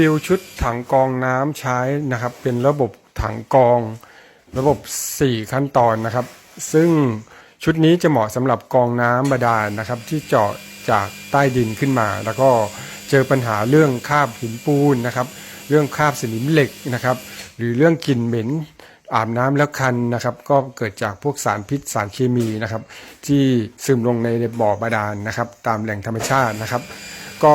ฟิลชุดถังกองน้ำใช้นะครับ เป็นระบบถังกอง ระบบ 4 ขั้นตอนนะครับ ซึ่งชุดนี้จะเหมาะสำหรับกองน้ำบาดาลนะครับ ที่เจาะจากใต้ดินขึ้นมา แล้วก็เจอปัญหาเรื่องคราบหินปูนนะครับ เรื่องคราบสนิมเหล็กนะครับ หรือเรื่องกลิ่นเหม็นอาบน้ำแล้วคันนะครับ ก็เกิดจากพวกสารพิษสารเคมีนะครับ ที่ซึมลงในบ่อบาดาลนะครับ ตามแหล่งธรรมชาตินะครับ ก็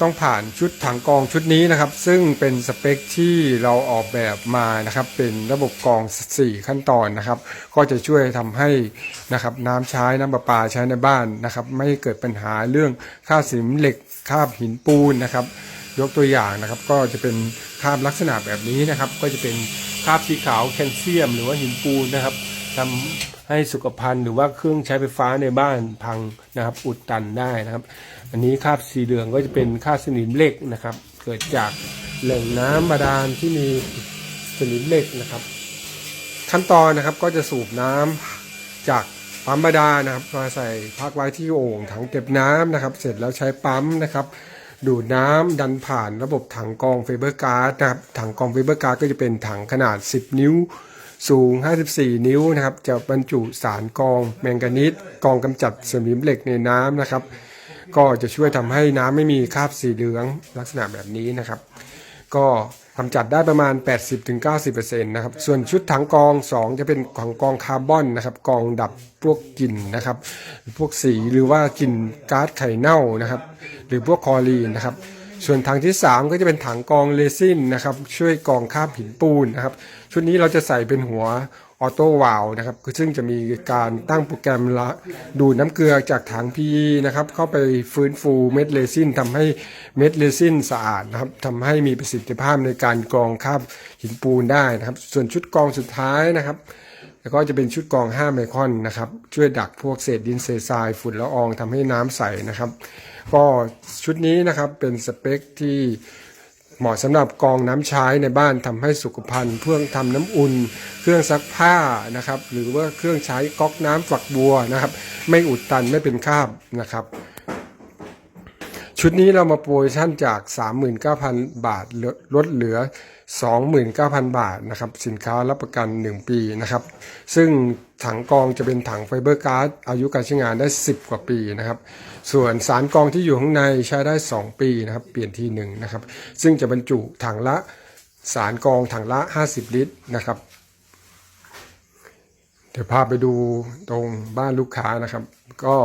ต้องผ่านชุดถังกรองชุดนี้นะครับ ซึ่งเป็นสเปคที่เราออกแบบมานะครับ เป็นระบบกรอง 4 ขั้นตอนนะครับ ก็จะช่วยทำให้นะครับน้ำใช้น้ำประปาใช้ในบ้านนะครับ ไม่เกิดปัญหาเรื่องคราสิมเหล็กคาบหินปูนนะครับ ยกตัวอย่างนะครับ ก็จะเป็นคาบลักษณะแบบนี้นะครับ ก็จะเป็นคาบสีขาวแคลเซียม หรือว่าหินปูนนะครับ ทำให้สุขภัณฑ์หรือว่าเครื่องใช้ไฟฟ้าในบ้านพังนะครับ อุดตันได้นะครับ อันนี้คราบสีเหลืองก็จะเป็นคราบสนิมเหล็กนะครับ เกิดจากแหล่งน้ำบาดาลที่มีสนิมเหล็กนะครับ ขั้นตอนนะครับก็จะสูบน้ำจากปั๊มบาดาลนะครับมาใส่พักไว้ที่โอ่งถังเก็บน้ำนะครับ เสร็จแล้วใช้ปั๊มนะครับดูดน้ำดันผ่านระบบถังกองไฟเบอร์การ์ดนะครับถังกองไฟเบอร์การ์ดก็จะเป็นถังขนาด 10 นิ้ว สูง 54 นิ้วนะครับ จะบรรจุสารกองแมงกานีสกองกำจัดสนิมเหล็กในน้ำนะครับ ก็จะช่วยทำให้น้ำไม่มีคราบสีเหลืองลักษณะแบบนี้นะครับ ก็กำจัดได้ประมาณ 80-90%นะครับ ส่วนชุดถังกอง 2 จะเป็นของกองคาร์บอนนะครับ กองดับพวกกลิ่นนะครับ พวกสีหรือว่ากลิ่นก๊าซไข่เน่านะครับ หรือพวกคอรีนนะครับ ส่วนถังที่ 3 ก็จะเป็นถังกองเรซินนะครับช่วยกองคาบหินปูนนะครับชุดนี้เราจะใส่เป็นหัวออโต้วาลนะครับคือซึ่งจะมีการตั้งโปรแกรมละดูดน้ำเกลือจากถัง PE นะครับเข้าไปฟื้นฟูเม็ดเรซินทำให้เม็ดเรซินสะอาดนะครับทำให้มีประสิทธิภาพในการกรองคราบหินปูนได้นะครับ ส่วนชุดกรองสุดท้ายนะครับแล้วก็จะเป็นชุดกรอง5ไมครอนนะครับช่วยดักพวกเศษดินเศษทรายฝุ่นละอองทำให้น้ำใสนะครับ ก็ชุดนี้นะครับเป็นสเปคที่เหมาะสำหรับกองน้ำใช้ในบ้านทำให้สุขภัณฑ์เครื่องทำน้ำอุ่น เครื่องซักผ้านะครับ หรือว่าเครื่องใช้ก๊อกน้ำฝักบัวนะครับ ไม่อุดตันไม่เป็นคราบนะครับ ชุดนี้เรามาโปรโมชั่นจาก 39,000 บาทลดลดเหลือ 29,000 บาทนะครับ สินค้ารับประกัน 1 ปีนะครับ ซึ่งถังกองจะเป็นถังไฟเบอร์การ์ดอายุการใช้งานได้ 10 กว่าปีนะครับ ส่วนสารกองที่อยู่ข้างในใช้ได้ 2 ปีนะครับ เปลี่ยนทีหนึ่งนะครับ ซึ่งจะบรรจุถังละสารกองถังละ 50 ลิตรนะครับ เดี๋ยวพาไปดูตรงบ้านลูกค้านะครับ ก็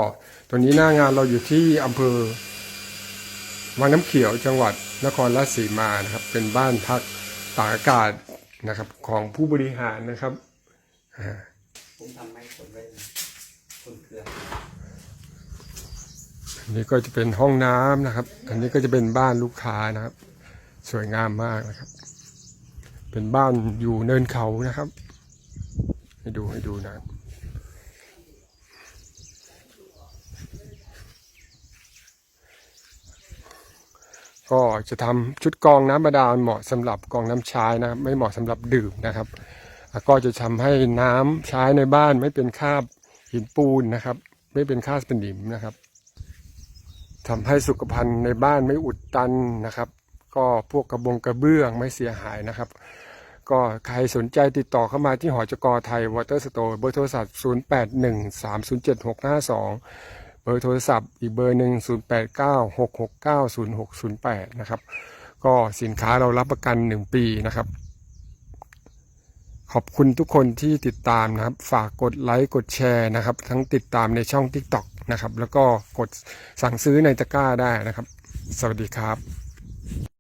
ตัวนี้หน้างานเราอยู่ที่อำเภอ วังน้ำเขียวจังหวัดนครราชสีมานะครับ เป็นบ้านพักตากอากาศนะครับของผู้บริหารนะครับอ่าผมทำไม้ผลไว้นคนเกลืออันนี้ก็จะเป็นห้องน้ำนะครับ อันนี้ก็จะเป็นบ้านลูกค้านะครับ สวยงามมากนะครับ เป็นบ้านอยู่เนินเขานะครับ ให้ดูให้ดูนะครับ ก็จะทำชุดกองน้ำบาดาลเหมาะสำหรับกองน้ำใช้นะครับ ไม่เหมาะสำหรับดื่มนะครับ ก็จะทำให้น้ำใช้ในบ้านไม่เป็นคาบหินปูนนะครับ ไม่เป็นคาบสนิมนะครับทำให้สุขภัณฑ์ในบ้านไม่อุดตันนะครับ ก็พวกกระบงกระเบื้องไม่เสียหายนะครับ ก็ใครสนใจติดต่อเข้ามาที่หอจกไทยวอเตอร์สโตร์เบอร์โทรศัพท์ 0813076502 เบอร์โทรศัพท์อีกเบอร์หนึ่ง0896690608 นะครับ ก็สินค้าเรารับประกัน 1 ปีนะครับ ขอบคุณทุกคนที่ติดตามนะครับ ฝากกดไลค์กดแชร์นะครับ ทั้งติดตามในช่อง TikTok นะครับ แล้วก็กดสั่งซื้อในตะกร้าได้นะครับ สวัสดีครับ